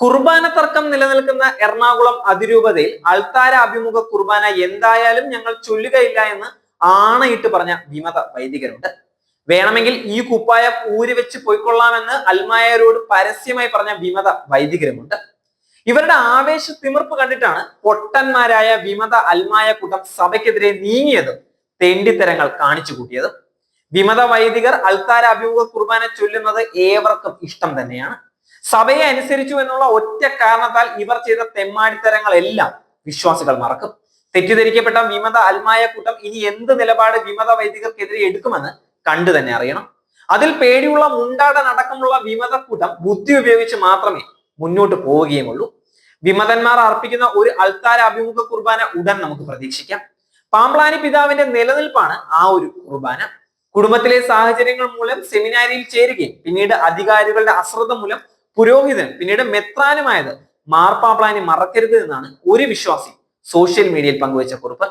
കുർബാന തർക്കം നിലനിൽക്കുന്ന എറണാകുളം അതിരൂപതയിൽ അൾത്താര അഭിമുഖ കുർബാന എന്തായാലും ഞങ്ങൾ ചൊല്ലുകയില്ല എന്ന് ആണയിട്ട് പറഞ്ഞ വിമത വൈദികരുണ്ട്. വേണമെങ്കിൽ ഈ കുപ്പായം ഊരി വെച്ച് പോയിക്കൊള്ളാമെന്ന് അൽമായരോട് പരസ്യമായി പറഞ്ഞ വിമത വൈദികരുമുണ്ട്. ഇവരുടെ ആവേശ തിമിർപ്പ് കണ്ടിട്ടാണ് പൊട്ടന്മാരായ വിമത അൽമായ കൂട്ടം സഭയ്ക്കെതിരെ നീങ്ങിയതും തെണ്ടിത്തരങ്ങൾ കാണിച്ചു കൂട്ടിയതും. വിമത വൈദികർ അൾത്താര അഭിമുഖ കുർബാന ചൊല്ലുന്നത് ഏവർക്കും ഇഷ്ടം തന്നെയാണ്. സഭയെ അനുസരിച്ചു എന്നുള്ള ഒറ്റ കാരണത്താൽ ഇവർ ചെയ്ത തെമ്മാടിത്തരങ്ങളെല്ലാം വിശ്വാസികൾ മറക്കും. തെറ്റിദ്ധരിക്കപ്പെട്ട വിമത അൽമായ കൂട്ടം ഇനി എന്ത് നിലപാട് വിമത വൈദികർക്കെതിരെ എടുക്കുമെന്ന് കണ്ടു തന്നെ അറിയണം. അതിൽ പേടിയുള്ള മുണ്ടാട അടക്കമുള്ള വിമത കൂട്ടം ബുദ്ധി ഉപയോഗിച്ച് മാത്രമേ മുന്നോട്ട് പോവുകയുമുള്ളൂ. വിമതന്മാർ അർപ്പിക്കുന്ന ഒരു അൾത്താര അഭിമുഖ കുർബാന ഉടൻ നമുക്ക് പ്രതീക്ഷിക്കാം. പാമ്പ്ലാനി പിതാവിന്റെ നിലനിൽപ്പാണ് ആ ഒരു കുർബാന. കുടുംബത്തിലെ സാഹചര്യങ്ങൾ മൂലം സെമിനാരിയിൽ ചേരുകയും പിന്നീട് അധികാരികളുടെ അശ്രദ്ധ മൂലം പുരോഹിതൻ പിന്നീട് മെത്രാനുമായത്. മാർപ്പാപ്ലാനി മറക്കരുത് എന്നാണ് ഒരു വിശ്വാസി സോഷ്യൽ മീഡിയയിൽ പങ്കുവച്ച കുറിപ്പ്.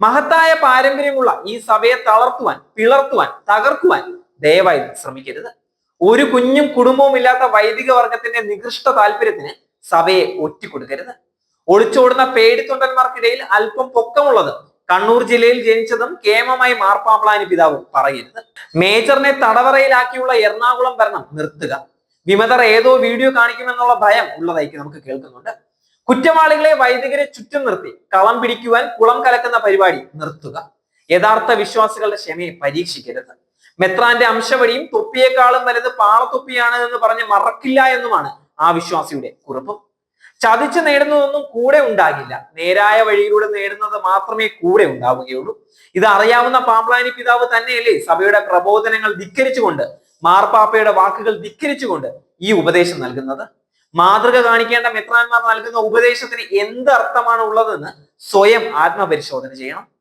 മഹത്തായ പാരമ്പര്യമുള്ള ഈ സഭയെ തളർത്തുവാൻ പിളർത്തുവാൻ തകർക്കുവാൻ ദയവായി ശ്രമിക്കരുത്. ഒരു കുഞ്ഞും കുടുംബവും ഇല്ലാത്ത വൈദിക വർഗത്തിന്റെ നികൃഷ്ട താല്പര്യത്തിന് സഭയെ ഒറ്റിക്കൊടുക്കരുത്. ഒളിച്ചോടുന്ന പേടിത്തൊണ്ടന്മാർക്കിടയിൽ അല്പം പൊക്കമുള്ളത് കണ്ണൂർ ജില്ലയിൽ ജനിച്ചതും കേമമായി മാർപ്പാപ്ലാനി പിതാവും പറയരുത്. മേജറിനെ തടവറയിലാക്കിയുള്ള എറണാകുളം ഭരണം നിർത്തുക. വിമതർ ഏതോ വീഡിയോ കാണിക്കുമെന്നുള്ള ഭയം ഉള്ളതായിരിക്കും നമുക്ക് കേൾക്കുന്നുണ്ട്. കുറ്റവാളികളെ വൈദികരെ ചുറ്റും നിർത്തി കളം പിടിക്കുവാൻ കുളം കലക്കുന്ന പരിപാടി നിർത്തുക. യഥാർത്ഥ വിശ്വാസികളുടെ ക്ഷമയെ പരീക്ഷിക്കരുത്. മെത്രാന്റെ അംശവടിയും തൊപ്പിയേക്കാളും വലുത് പാളത്തൊപ്പിയാണ് എന്ന് പറഞ്ഞ് മറക്കില്ല എന്നുമാണ് ആ വിശ്വാസിയുടെ കുറിപ്പും. ചതിച്ച് നേടുന്നതൊന്നും കൂടെ ഉണ്ടാകില്ല. നേരായ വഴിയിലൂടെ നേടുന്നത് മാത്രമേ കൂടെ ഉണ്ടാവുകയുള്ളൂ. ഇത് അറിയാവുന്ന പാമ്പ്ലാനി പിതാവ് തന്നെയല്ലേ സഭയുടെ പ്രബോധനങ്ങൾ ധിക്കരിച്ചുകൊണ്ട് മാർപ്പാപ്പയുടെ വാക്കുകൾ ധിക്കരിച്ചുകൊണ്ട് ഈ ഉപദേശം നൽകുന്നത്. മാതൃക കാണിക്കേണ്ട മെത്രാന്മാർ നൽകുന്ന ഉപദേശത്തിന് എന്ത് അർത്ഥമാണ് ഉള്ളതെന്ന് സ്വയം ആത്മപരിശോധന ചെയ്യണം.